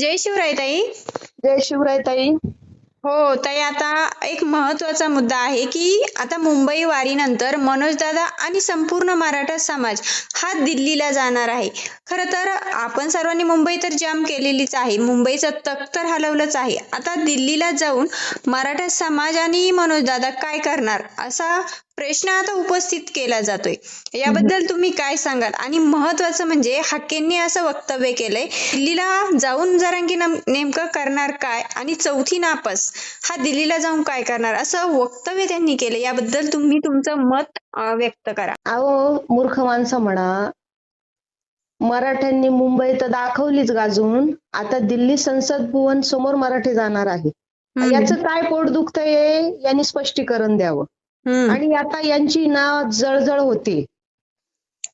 जय शिवराय ताई. जय शिवराय ताई. हो ताई आता एक महत्त्वाचा मुद्दा आहे की आता मुंबई वारीनंतर मनोजदादा आणि संपूर्ण मराठा समाज हा दिल्लीला जाणार आहे. खरं तर आपण सर्वांनी मुंबई तर जाम केलेलीच आहे. मुंबईचं तक तर हलवलंच आहे. आता दिल्लीला जाऊन मराठा समाज आणि मनोजदादा काय करणार? असा प्रश्न आता उपस्थित केला जातोय. याबद्दल तुम्ही काय सांगाल? आणि महत्वाचं म्हणजे हाकेंनी असं वक्तव्य केलंय दिल्लीला जाऊन जरांगी नम- नेमकं करणार काय? आणि चौथी नापास हा दिल्लीला जाऊन काय करणार? असं वक्तव्य त्यांनी केलं याबद्दल तुम्ही तुमचं मत व्यक्त करा. अहो मूर्ख माणसं म्हणा. मराठ्यांनी मुंबई तर दाखवलीच गाजून आता दिल्ली संसद भवन समोर मराठी जाणार आहे. याचं काय पोट दुखतंय यांनी स्पष्टीकरण द्यावं. आणि आता यांची ना जळजळ होते.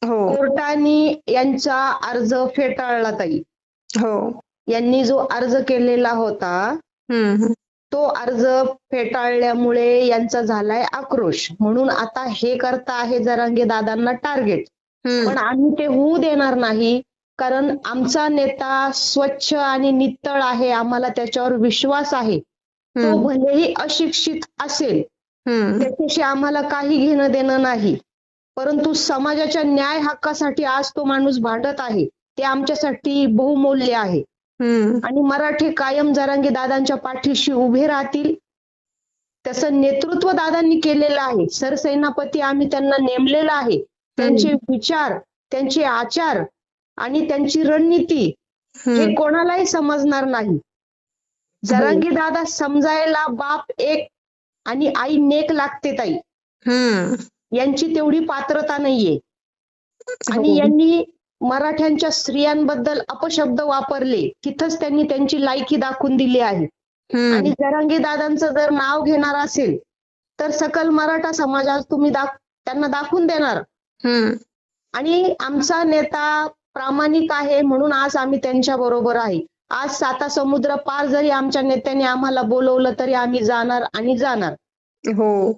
हो. कोर्टाने यांचा अर्ज फेटाळला ताई. हो. यांनी जो अर्ज केलेला होता तो अर्ज फेटाळल्यामुळे यांचा झालाय आक्रोश. म्हणून आता हे करता आहे जरांगे दादांना टार्गेट. पण आम्ही ते होऊ देणार नाही कारण आमचा नेता स्वच्छ आणि नित्तळ आहे आम्हाला त्याच्यावर विश्वास आहे. तो भलेही अशिक्षित असेल त्याच्याशी आम्हाला काही घेणं देणं नाही. परंतु समाजाच्या न्याय हक्कासाठी आज तो माणूस भांडत आहे. ते आमच्यासाठी बहुमूल्य आहे. आणि मराठी कायम जरांगे दादांच्या पाठीशी उभे राहतील. तसं नेतृत्व दादांनी केलेलं आहे. सरसेनापती आम्ही त्यांना नेमलेलं आहे. त्यांचे विचार त्यांचे आचार आणि त्यांची रणनीती हे कोणालाही समजणार नाही. जरांगी दादा समजायला बाप एक आणि आई नेक लागते ताई. यांची तेवढी पात्रता नाहीये. आणि हो. यांनी मराठ्यांच्या स्त्रियांबद्दल अपशब्द वापरले. तिथंच त्यांनी त्यांची लायकी दाखवून दिली आहे. आणि जरांगी दादांचं जर नाव घेणार असेल तर सकल मराठा समाजात तुम्ही दाख त्यांना दाखवून देणार. आणि आमचा नेता प्रामाणिक आहे म्हणून आज आम्ही त्यांच्या बरोबर आहे. आज साता समुद्र पार जरी आमच्या नेत्याने आम्हाला बोलवलं तरी आम्ही जाणार आणि जाणार. हो.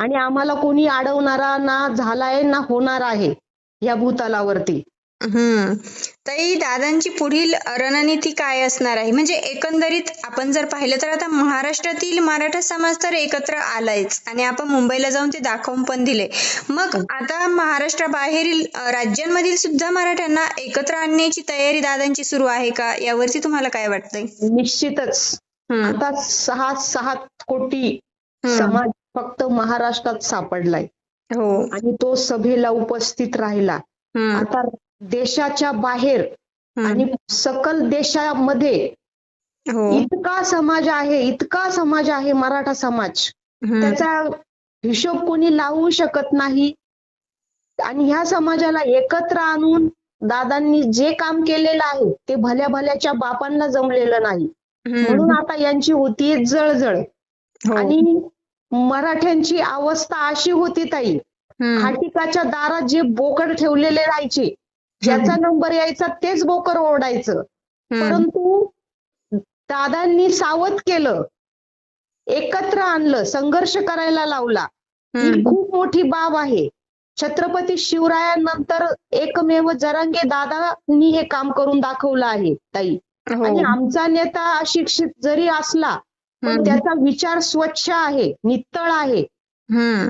आणि आम्हाला कोणी अडवणारा ना झालाय ना होणार आहे या भूतलावरती. हम्म. ताई दादांची पुढील रणनीती काय असणार आहे? म्हणजे एकंदरीत आपण जर पाहिलं तर आता महाराष्ट्रातील मराठा समाज तर एकत्र आलायच आणि आपण मुंबईला जाऊन ते दाखवून पण दिले. मग आता महाराष्ट्राबाहेरील अ, राज्यांमधील सुद्धा मराठ्यांना एकत्र आणण्याची तयारी दादांची सुरू आहे का? यावरती तुम्हाला काय वाटतंय? निश्चितच. आता सहा सहा कोटी समाज फक्त महाराष्ट्रात सापडलाय. हो. आणि तो सभेला उपस्थित राहिला. आता देशाच्या बाहेर आणि सकल देशामध्ये हो. इतका समाज आहे इतका समाज आहे मराठा समाज. त्याचा हिशोब कोणी लावू शकत नाही. आणि ह्या समाजाला एकत्र आणून दादांनी जे काम केलेलं आहे ते भल्या भल्याच्या बापांना जमलेलं नाही. म्हणून आता यांची होती जळजळ. हो, आणि मराठ्यांची अवस्था अशी होती ताई. हम्म, खाटिकाच्या दारात जे बोकड ठेवलेले राहायचे ज्याचा नंबर यायचा तेच बोकड ओरडायचं. परंतु दादांनी सावध केलं. एकत्र आणलं संघर्ष करायला लावला. ही खूप मोठी बाब आहे. छत्रपती शिवरायांनंतर एकमेव जरांगे दादांनी हे काम करून दाखवलं आहे ताई. हो, आणि आमचा नेता अशिक्षित जरी असला पण त्याचा विचार स्वच्छ आहे नित्तळ आहे.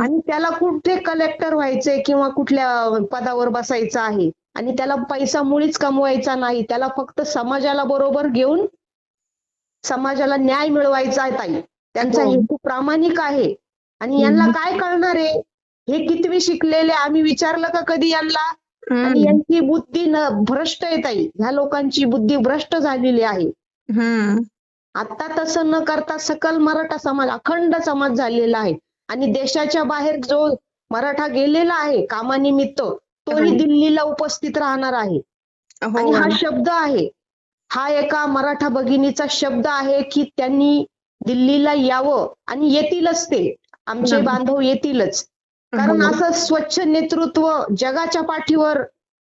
आणि त्याला कुठे कलेक्टर व्हायचंय किंवा कुठल्या पदावर बसायचं आहे? आणि त्याला पैसा मुळीच कमवायचा नाही. त्याला फक्त समाजाला बरोबर घेऊन समाजाला न्याय मिळवायचा आहे ताई. त्यांचा हो. हेतू प्रामाणिक आहे. आणि यांना काय कळणार आहे? हे कितवी शिकलेले आम्ही विचारलं का कधी यांना? आणि यांची बुद्धी न भ्रष्ट आहे ताई. ह्या लोकांची बुद्धी भ्रष्ट झालेली आहे. आता तसं न करता सकल मराठा समाज अखंड समाज झालेला आहे. आणि देशाच्या बाहेर जो मराठा गेलेला आहे कामानिमित्त तोही हो. दिल्लीला उपस्थित राहणार आहे. आणि हा हो शब्द आहे. हा एका मराठा भगिनीचा शब्द आहे की त्यांनी दिल्लीला यावं आणि येतीलच ते. आमचे. बांधव येतीलच. कारण हो. असं स्वच्छ नेतृत्व जगाच्या पाठीवर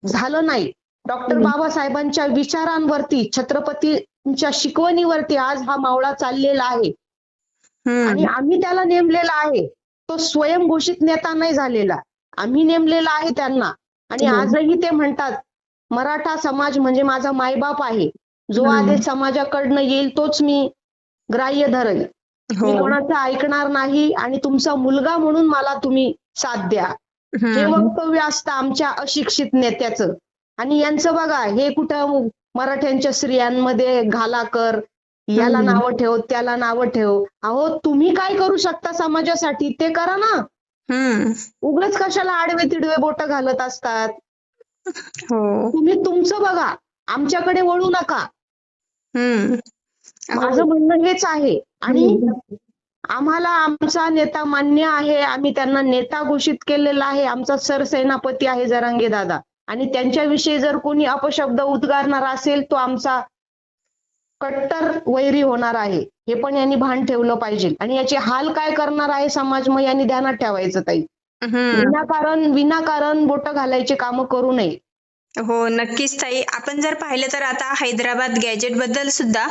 झालं नाही. डॉक्टर. बाबासाहेबांच्या विचारांवरती छत्रपतींच्या शिकवणीवरती आज हा मावळा चाललेला आहे. आणि आम्ही त्याला नेमलेला आहे. तो स्वयंघोषित नेता नाही झालेला. आम्ही नेमलेला आहे त्यांना. आणि हो. आजही ते म्हणतात मराठा समाज म्हणजे माझा मायबाप आहे जो. आदेश समाजाकडनं येईल तोच मी ग्राह्य धरेल मी हो कोणाचं ऐकणार नाही आणि तुमचा मुलगा म्हणून मला तुम्ही साथ द्या हे. वक्तव्य असतं आमच्या अशिक्षित नेत्याचं आणि यांचं बघा हे कुठं मराठ्यांच्या स्त्रियांमध्ये घाला कर याला. नावं ठेव त्याला नावं ठेव अहो तुम्ही काय करू शकता समाजासाठी ते करा ना उगाच कशाला आडवे तिडवे बोट घालत असतात? हो. तुम्ही तुमचं बघा. आमच्याकडे वळू नका. माझं म्हणणं हेच आहे. आणि आम्हाला आमचा नेता मान्य आहे. आम्ही त्यांना नेता घोषित केलेला आहे. आमचा सरसेनापती आहे जरांगे दादा. आणि त्यांच्याविषयी जर कोणी अपशब्द उद्गारणार असेल तो आमचा कट्टर वैरी होणार आहे. हे पण यांनी भान ठेवलं पाहिजे. आणि याचे हाल काय करणार आहे समाज मग यांनी ध्यानात ठेवायचं ताई. विनाकारण विनाकारण बोट घालायचे कामं करू नये. हो नक्कीच ताई. आपण जर पाहिलं तर आता हैदराबाद गॅजेटबद्दल सुद्धा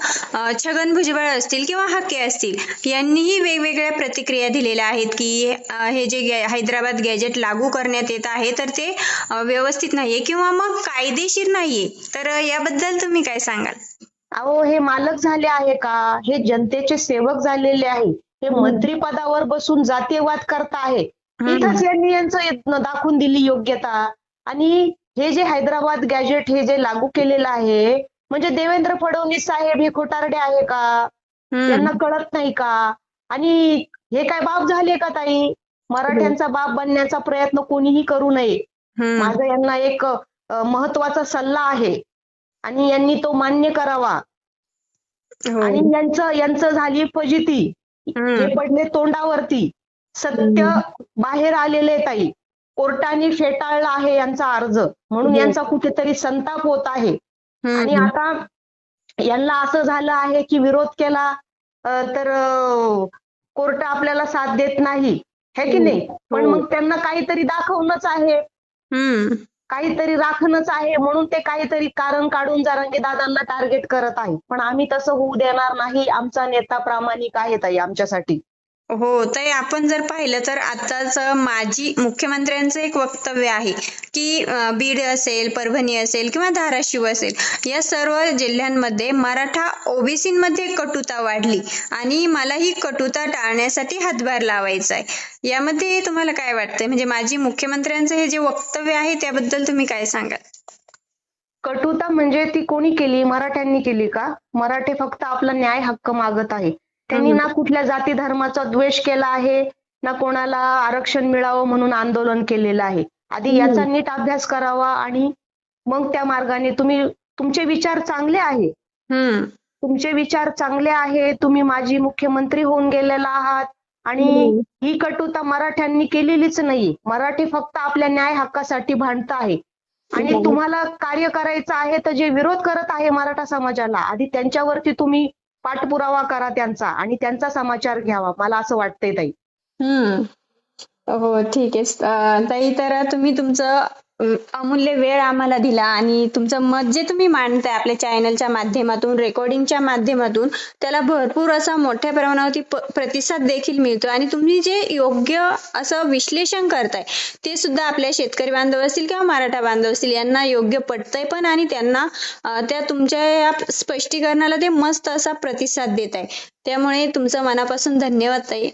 छगन भुजबळ असतील किंवा हाके असतील यांनीही वेगवेगळ्या प्रतिक्रिया दिलेल्या आहेत की हे जे हैदराबाद गॅजेट लागू करण्यात येत आहे तर ते व्यवस्थित नाहीये किंवा मग कायदेशीर नाहीये. तर याबद्दल तुम्ही काय सांगाल? अहो हे मालक झाले आहे का? हे जनतेचे सेवक झालेले आहे. हे मंत्रीपदावर बसून जातीयवाद करत आहे. इथंच यांनी यांचं दाखवून दिली योग्यता. आणि हे जे हैदराबाद गॅजेट हे जे लागू केलेलं आहे म्हणजे देवेंद्र फडणवीस साहेब हे खोटारडे आहे का? हम्म. यांना कळत नाही का? आणि हे काय बाप झाले का ताई? मराठ्यांचा बाप बनण्याचा प्रयत्न कोणीही करू नये. माझा यांना एक महत्त्वाचा सल्ला आहे. आणि यांनी तो मान्य करावा हो. आणि यांचं यांचं झाली फजिती. हे पडले तोंडावरती सत्य बाहेर आलेले ताई कोर्टाने फेटाळला आहे यांचा अर्ज म्हणून हो. यांचा कुठेतरी संताप होत आहे. आणि आता यांना असं झालं आहे की विरोध केला तर कोर्ट आपल्याला साथ देत नाही है की नाही पण हो. मग त्यांना काहीतरी दाखवणंच आहे. काहीतरी राखणच आहे म्हणून ते काहीतरी कारण काढून जारांगे दादांना टार्गेट करत आहे पण आम्ही तसं होऊ देणार नाही. आमचा नेता प्रामाणिक आहे ताई आमच्यासाठी. हो ते आपण जर पाहिलं तर आताच माजी मुख्यमंत्र्यांचं एक वक्तव्य आहे की बीड असेल परभणी असेल किंवा धाराशिव असेल या सर्व जिल्ह्यांमध्ये मराठा ओबीसीमध्ये कटुता वाढली आणि मला ही कटुता टाळण्यासाठी हातभार लावायचा आहे. यामध्ये तुम्हाला काय वाटतंय? म्हणजे माजी मुख्यमंत्र्यांचं हे जे वक्तव्य आहे त्याबद्दल तुम्ही काय सांगाल? कटुता म्हणजे ती कोणी केली? मराठ्यांनी केली का? मराठे फक्त आपला न्याय हक्क मागत आहे. त्यांनी ना कुठल्या जाती धर्माचा द्वेष केला आहे ना कोणाला आरक्षण मिळावं म्हणून आंदोलन केलेलं आहे. आधी याचा नीट अभ्यास करावा आणि मग त्या मार्गाने तुम्ही तुमचे विचार चांगले आहे तुमचे विचार चांगले आहे तुम्ही माजी मुख्यमंत्री होऊन गेलेला आहात आणि. ही कटुता मराठ्यांनी केलेलीच नाही. मराठी फक्त आपल्या न्याय हक्कासाठी भांडत आहे. आणि. तुम्हाला कार्य करायचं आहे तर जे विरोध करत आहे मराठा समाजाला आधी त्यांच्यावरती तुम्ही पाठपुरावा करा त्यांचा आणि त्यांचा समाचार घ्यावा. मला असं वाटतंय ताई. हम्म. हो ठीक आहे. ताई तर तुम्ही तुमचं अमूल्य वेळ आम्हाला दिला आणि तुमचं मत जे तुम्ही मांडताय आपल्या चॅनलच्या माध्यमातून रेकॉर्डिंगच्या माध्यमातून त्याला भरपूर असा मोठ्या प्रमाणावरती प्रतिसाद देखील मिळतो आणि तुम्ही जे योग्य असं विश्लेषण करताय ते सुद्धा आपल्या शेतकरी बांधव असतील किंवा मराठा बांधव असतील यांना योग्य पटतंय पण आणि त्यांना त्या तुमच्या या स्पष्टीकरणाला ते मस्त असा प्रतिसाद देत आहे त्यामुळे तुमचं मनापासून धन्यवाद ताई.